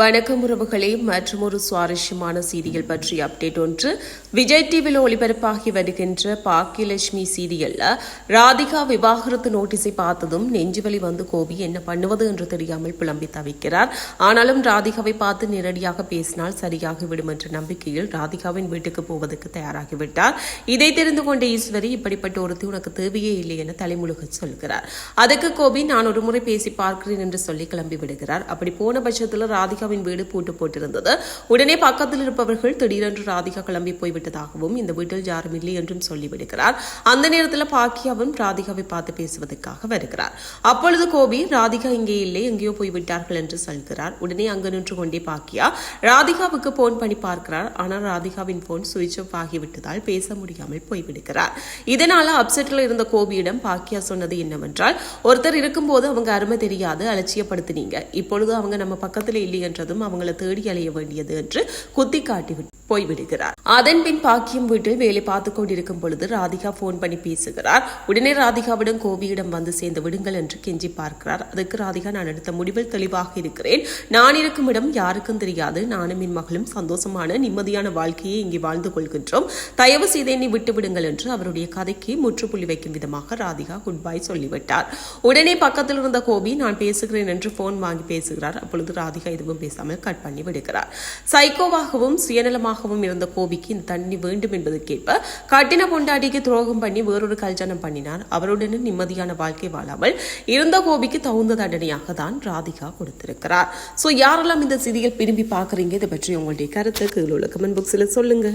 வணக்கம் உறவுகளே மற்றும் ஒரு சுவாரஸ்யமான சீரியல் பற்றிய அப்டேட் ஒன்று. விஜய் டிவியில் ஒளிபரப்பாகி வருகின்ற பாக்கியலட்சுமி சீரியல்ல ராதிகா விவாகரத்து நோட்டீஸை பார்த்ததும் நெஞ்சுவலி வந்து கோபி என்ன பண்ணுவது என்று தெரியாமல் புலம்பி தவிக்கிறார். ஆனாலும் ராதிகாவை பார்த்து நேரடியாக பேசினால் சரியாகி விடும் என்ற நம்பிக்கையில் ராதிகாவின் வீட்டுக்கு போவதற்கு தயாராகிவிட்டார். இதை தெரிந்து கொண்ட ஈஸ்வரி இப்படிப்பட்ட ஒருத்தி உனக்கு தேவையே இல்லை என தலைமுழுக சொல்கிறார். அதுக்கு கோபி நான் ஒரு முறை பேசி பார்க்கிறேன் என்று சொல்லி கிளம்பி விடுகிறார். அப்படி போன பட்சத்தில் ராதிகாவின் வீடு பூட்டு போட்டிருந்தது. உடனே பக்கத்தில் இருப்பவர்கள் திடீரென்று ராதிகா கிளம்பி போய்விட்டதாகவும் இந்த வீட்டில் யாரும் இல்லை என்றும் சொல்லிவிடுகிறார். அந்த நேரத்தில் பாக்கியாவும் ராதிகாவை பார்த்து பேசுவதற்காக வருகிறார். அப்பொழுது கோபி ராதிகா இங்கே இல்லை எங்கேயோ போய்விட்டார்கள் என்று சொல்கிறார். உடனே அங்கு நின்று கொண்டே பாக்கியா ராதிகாவுக்கு போன் பண்ணி பார்க்கிறார். ஆனால் ராதிகாவின் போன் சுவிட்ச் ஆஃப் ஆகிவிட்டதால் பேச முடியாமல் போய்விடுகிறார். இதனால அப்செட்டில் இருந்த கோபியிடம் பாக்கியா சொன்னது என்னவென்றால் ஒருத்தர் இருக்கும்போது அவங்க அருமை தெரியாது அலட்சியப்படுத்தினீங்க. இப்பொழுது அவங்க நம்ம பக்கத்தில் இல்லை என்றதும் அவங்கள தேடி அலைய வேண்டியது என்று குத்தி காட்டிவிட்டு போய்விடுகிறார். அதன் பின் பாக்கியம் வீட்டில் வேலை பார்த்து கொண்டிருக்கும் பொழுது ராதிகா போன் பண்ணி பேசுகிறார். உடனே ராதிகாவிடம் கோபியிடம் வந்து சேர்ந்து விடுங்கள் என்று கெஞ்சி பார்க்கிறார். அதுக்கு ராதிகா நான் எடுத்த முடிவில் தெளிவாக இருக்கிறேன். நான் இருக்கும் இடம் யாருக்கும் தெரியாது. நானும் என் மகளும் சந்தோஷமான நிம்மதியான வாழ்க்கையை இங்கே வாழ்ந்து கொள்கின்றோம். தயவு செய்து என்னை விட்டு விடுங்கள் என்று அவருடைய கதைக்கு முற்றுப்புள்ளி வைக்கும் விதமாக ராதிகா குட் பை சொல்லிவிட்டார். உடனே பக்கத்தில் இருந்த கோபி நான் பேசுகிறேன் என்று போன் வாங்கி பேசுகிறார். அப்பொழுது ராதிகா எதுவும் பேசாமல் கட் பண்ணி விடுகிறார். சைக்கோவாகவும் சுயநலமாகவும் இருந்த கோபிக்கு இந்த தண்ணி வேண்டும் என்பதற்கேற்ப கட்டின பொண்டாட்டிக்கு துரோகம் பண்ணி வேறொரு கல்யாணம் பண்ணினார். அவருடன் நிம்மதியான வாழ்க்கை வாழாமல் இருந்த கோபிக்கு தகுந்த தண்டனையாக தான் ராதிகா கொடுத்திருக்கிறார். சோ யாரெல்லாம் இந்த செய்திகள் விரும்பி பார்க்குறீங்க இதை பற்றி உங்களுடைய கருத்து கீழே உள்ள கமெண்ட் பாக்ஸில் சொல்லுங்க.